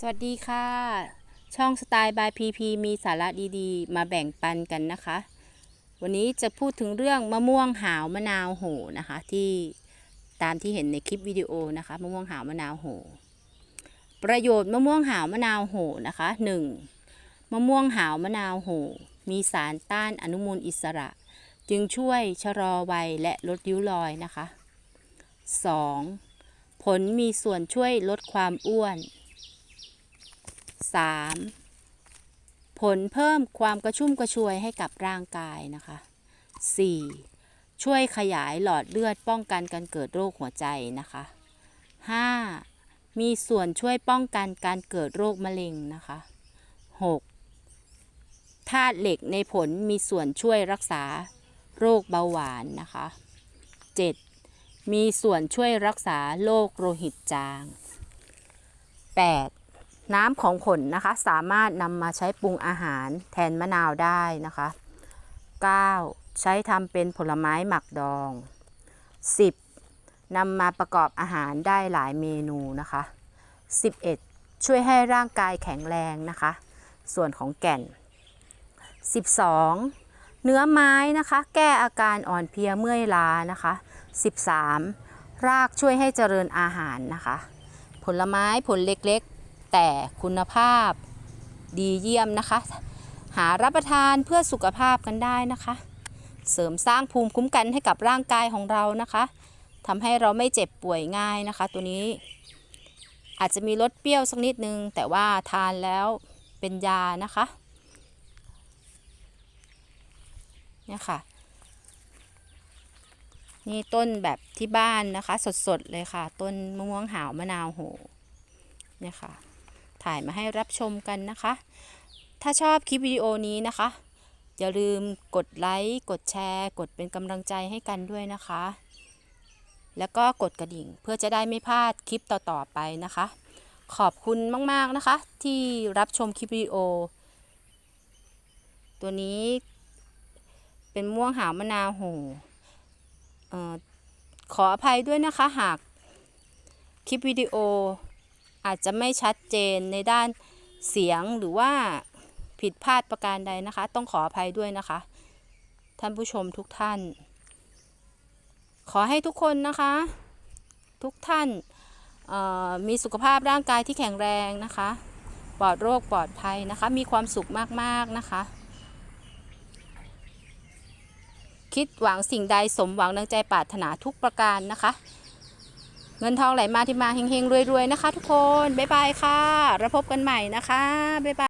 สวัสดีค่ะ ช่องสไตล์บายพีพีมีสาระดีๆ มาแบ่งปันกันนะคะ วันนี้จะพูดถึงเรื่องมะม่วงหาวมะนาวโหนะคะ ที่ตามที่เห็นในคลิปวิดีโอนะคะมะม่วงหาวมะนาวโห ประโยชน์มะม่วงหาวมะนาวโหนะคะ 1. มะม่วงหาวมะนาวโห มีสารต้านอนุมูลอิสระ จึงช่วยชะลอวัยและลดริ้วรอยนะคะ 2. ผลมีส่วนช่วยลดความอ้วน 3. ผลเพิ่มความกระชุ่มกระชวยให้กับร่างกายนะคะ 4. ช่วยขยายหลอดเลือดป้องกันการเกิดโรคหัวใจนะคะ 5. มีส่วนช่วยป้องกันการเกิดโรคมะเร็งนะคะ 6. ธาตุเหล็กในผลมีส่วนช่วยรักษาโรคเบาหวานนะคะ 7. มีส่วนช่วยรักษาโรคโลหิตจาง 8. น้ำของผลนะคะ สามารถนำมาใช้ปรุงอาหารแทนมะนาวได้นะคะ 9. ใช้ทำเป็นผลไม้หมักดอง 10. นำมาประกอบอาหารได้หลายเมนูนะคะ 11. ช่วยให้ร่างกายแข็งแรงนะคะ ส่วนของแก่น 12. เนื้อไม้นะคะ แก้อาการอ่อนเพลียเมื่อยล้านะคะ 13. รากช่วยให้เจริญอาหารนะคะ ผลไม้ผลเล็กๆ แต่คุณภาพดีเยี่ยมนะคะ หารับประทานเพื่อสุขภาพกันได้นะคะ เสริมสร้างภูมิคุ้มกันให้กับร่างกายของเรานะคะทำให้เราไม่เจ็บป่วยง่ายนะคะ ตัวนี้ อาจจะมีรสเปรี้ยวสักนิดนึง แต่ว่าทานแล้วเป็นยานะคะเนี่ยค่ะ นี่ต้นแบบที่บ้านนะคะ สดๆเลยค่ะ ต้นมะม่วงหาวมะนาวโหเนี่ยค่ะ ถ่ายมาให้รับชมกันนะคะ ถ้าชอบคลิปวิดีโอนี้นะคะ อย่าลืมกดไลค์กดแชร์ กดเป็นกำลังใจให้กันด้วยนะคะ แล้วก็กดกระดิ่งเพื่อจะได้ไม่พลาดคลิปต่อๆไปนะคะ ขอบคุณมากๆนะคะ ที่รับชมคลิปวิดีโอ ตัวนี้เป็นม่วงหาวมะนาวโหขออภัยด้วยนะคะหากคลิปวิดีโอ อาจจะไม่ชัดเจนในด้านเสียงหรือว่าผิดพลาดประการใดนะคะ ต้องขออภัยด้วยนะคะ ท่านผู้ชมทุกท่าน ขอให้ทุกคนนะคะ ทุกท่านมีสุขภาพร่างกายที่แข็งแรงนะคะ ปลอดโรคปลอดภัยนะคะ มีความสุขมากๆนะคะ คิดหวังสิ่งใดสมหวังดังใจปรารถนาทุกประการนะคะ เงินทองไหลมาที่มาเฮงๆรวยๆนะคะ ทุกคน บ๊ายบายค่ะ แล้วพบกันใหม่นะคะ บ๊ายบาย